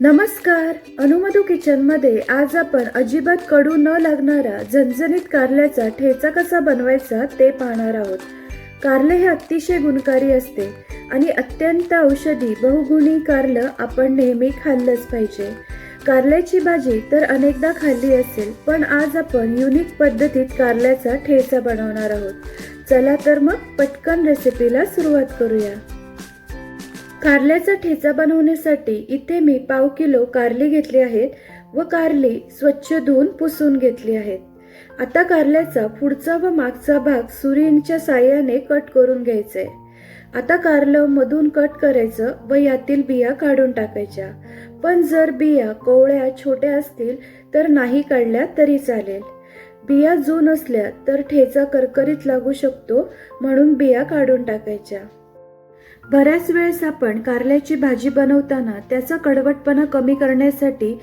नमस्कार. अनुमधू किचनमध्ये आज आपण अजिबात कडू न लागणारा झणझणीत कारल्याचा ठेचा कसा बनवायचा ते पाहणार आहोत. कारले हे अतिशय गुणकारी असते आणि अत्यंत औषधी बहुगुणी कारलं आपण नेहमी खाल्लंच पाहिजे. कारल्याची भाजी तर अनेकदा खाल्ली असेल पण आज आपण युनिक पद्धतीत कारल्याचा ठेचा बनवणार आहोत. चला तर मग पटकन रेसिपीला सुरुवात करूया. कारल्याचा ठेचा बनवण्यासाठी इथे मी पाव किलो कारली घेतली आहेत व कारली स्वच्छ धुवून पुसून घेतली आहेत. आता कारल्याचा पुढचा व मागचा भाग सुरींच्या साह्याने कट करून घ्यायचे. आता कारलं मधून कट करायचं व यातील बिया काढून टाकायच्या. पण जर बिया कोवळ्या छोट्या असतील तर नाही काढल्या तरी चालेल. बिया जून असल्या तर ठेचा करकरीत लागू शकतो म्हणून बिया काढून टाकायच्या. बऱ्याच वेळेस आपण कारल्याची भाजी बनवताना त्याचा कडवटपणा कमी करण्यासाठी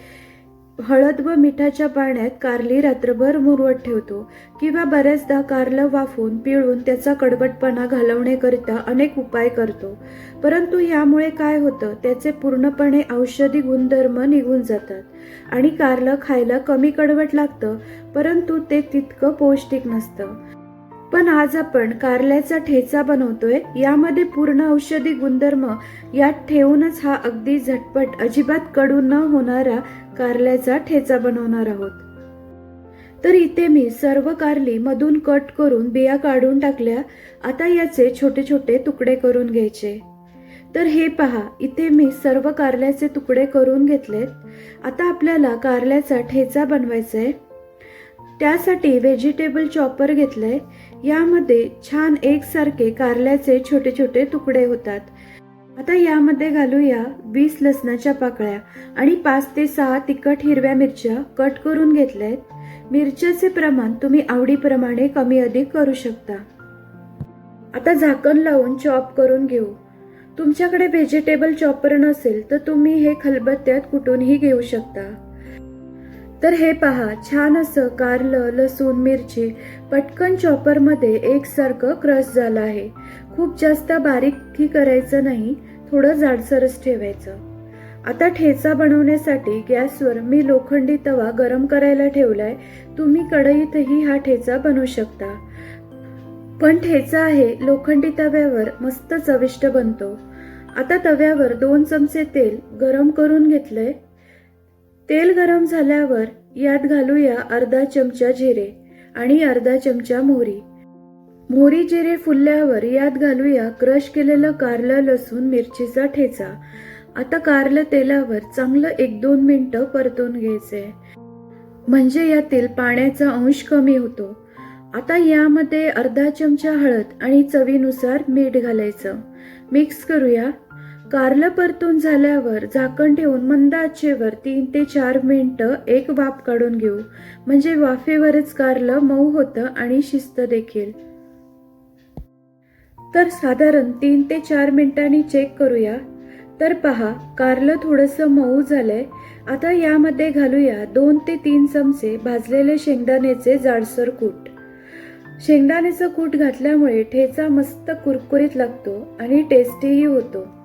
हळद व मिठाच्या पाण्यात कारली रात्रभर मुरवत ठेवतो किंवा बऱ्याचदा कारलं वाफून पिळून त्याचा कडवटपणा घालवण्याकरिता अनेक उपाय करतो. परंतु यामुळे काय होतं त्याचे पूर्णपणे औषधी गुणधर्म निघून जातात आणि कारलं खायला कमी कडवट लागतं परंतु ते तितकं पौष्टिक नसतं. पण आज आपण कारल्याचा ठेचा बनवतोय. यामध्ये पूर्ण औषधी गुणधर्म यात ठेवूनच हा अगदी झटपट अजिबात कडू न होणारा कारल्याचा ठेचा बनवणार आहोत. तर इथे मी सर्व कारली मधून कट करून बिया काढून टाकल्या. आता याचे छोटे छोटे तुकडे करून घ्यायचे. तर हे पहा इथे मी सर्व कारल्याचे तुकडे करून घेतलेत. आता आपल्याला कारल्याचा ठेचा बनवायचा आहे त्यासाठी व्हेजिटेबल चॉपर घेतलंय. यामध्ये छान एकसारखे कारल्याचे छोटे छोटे तुकडे होतात. आता यामध्ये घालूया वीस लसणाच्या पाकळ्या आणि पाच ते सहा तिखट हिरव्या मिरच्या कट करून घेतल्यात. मिरच्याचे प्रमाण तुम्ही आवडीप्रमाणे कमी अधिक करू शकता. आता झाकण लावून चॉप करून घेऊ. तुमच्याकडे व्हेजिटेबल चॉपर नसेल तर तुम्ही हे खलबत्त्यात कुठूनही घेऊ शकता. तर हे पहा छान असं कारलं लसूण मिरची पटकन चॉपरमध्ये एकसारखं क्रश झालं आहे. खूप जास्त बारीकही करायचं नाही थोडं जाडसरच ठेवायचं. आता ठेचा बनवण्यासाठी गॅसवर मी लोखंडी तवा गरम करायला ठेवलाय तुम्ही कढईतही हा ठेचा बनवू शकता. पण ठेचा आहे लोखंडी तव्यावर मस्त चविष्ट बनतो. आता तव्यावर दोन चमचे तेल गरम करून घेतलंय तेल गरम झाल्यावर यात घालूया अर्धा चमचा जिरे आणि अर्धा चमचा मोहरी. मोहरी जिरे फुलल्यावर यात घालूया क्रश केलेलं कारलं लसूण मिरचीचा ठेचा. आता कारलं तेलावर चांगलं एक दोन मिनटं परतून घ्यायचंय म्हणजे यातील पाण्याचा अंश कमी होतो. आता यामध्ये अर्धा चमचा हळद आणि चवीनुसार मीठ घालायचं. मिक्स करूया. कारलं परतून झाल्यावर झाकण ठेवून मंद आचेवर तीन ते चार मिनटं एक वाफ काढून घेऊ. म्हणजे वाफेवरच कारलं मऊ होतं आणि शिस्त देखील. तर साधारण तीन ते चार मिनिटांनी चेक करूया. तर पहा कारलं थोडंसं मऊ झालंय. आता यामध्ये घालूया दोन ते तीन चमचे भाजलेले शेंगदाण्याचे जाडसर कूट. शेंगदाण्याचं कूट घातल्यामुळे ठेचा मस्त कुरकुरीत लागतो आणि टेस्टीही होतो.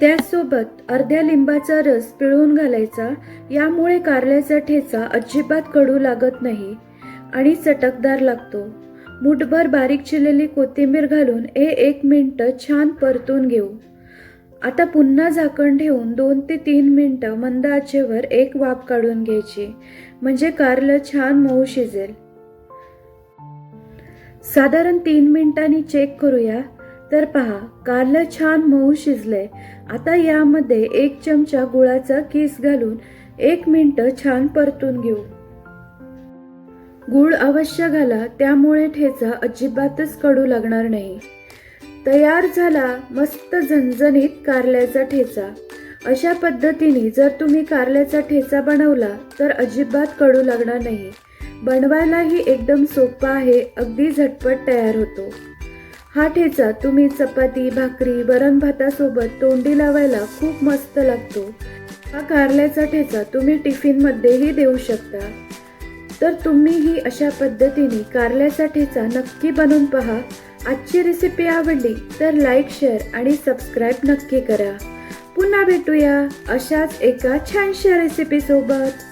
त्याचसोबत अर्ध्या लिंबाचा रस पिळून घालायचा यामुळे कारल्याचा ठेचा अजिबात कडू लागत नाही आणि चटकदार लागतो. मुठभर बारीक चिरलेली कोथिंबीर घालून हे एक मिनटं छान परतून घेऊ. आता पुन्हा झाकण ठेवून दोन ते तीन मिनटं मंद आचेवर एक वाफ काढून घ्यायची म्हणजे कारलं छान मऊ शिजेल. साधारण तीन मिनिटांनी चेक करूया. तर पहा कारलं छान मऊ शिजलंय. आता यामध्ये एक चमचा गुळाचा किस घालून एक मिनिट छान परतून घेऊ. गुळ अवश्य घाला त्यामुळे ठेचा अजिबातच कडू लागणार नाही. तयार झाला मस्त झणझणीत कारल्याचा ठेचा. अशा पद्धतीने जर तुम्ही कारल्याचा ठेचा बनवला तर अजिबात कडू लागणार नाही. बनवायलाही एकदम सोपा आहे अगदी झटपट तयार होतो. हा ठेचा तुम्ही चपाती भाकरी वरण भातासोबत तोंडी लावायला खूप मस्त लागतो. हा कारल्याचा ठेचा तुम्ही टिफिनमध्येही देऊ शकता. तर तुम्हीही अशा पद्धतीने कारल्याचा ठेचा नक्की बनवून पहा. आजची रेसिपी आवडली तर लाईक शेअर आणि सबस्क्राईब नक्की करा. पुन्हा भेटूया अशाच एका छानशा रेसिपीसोबत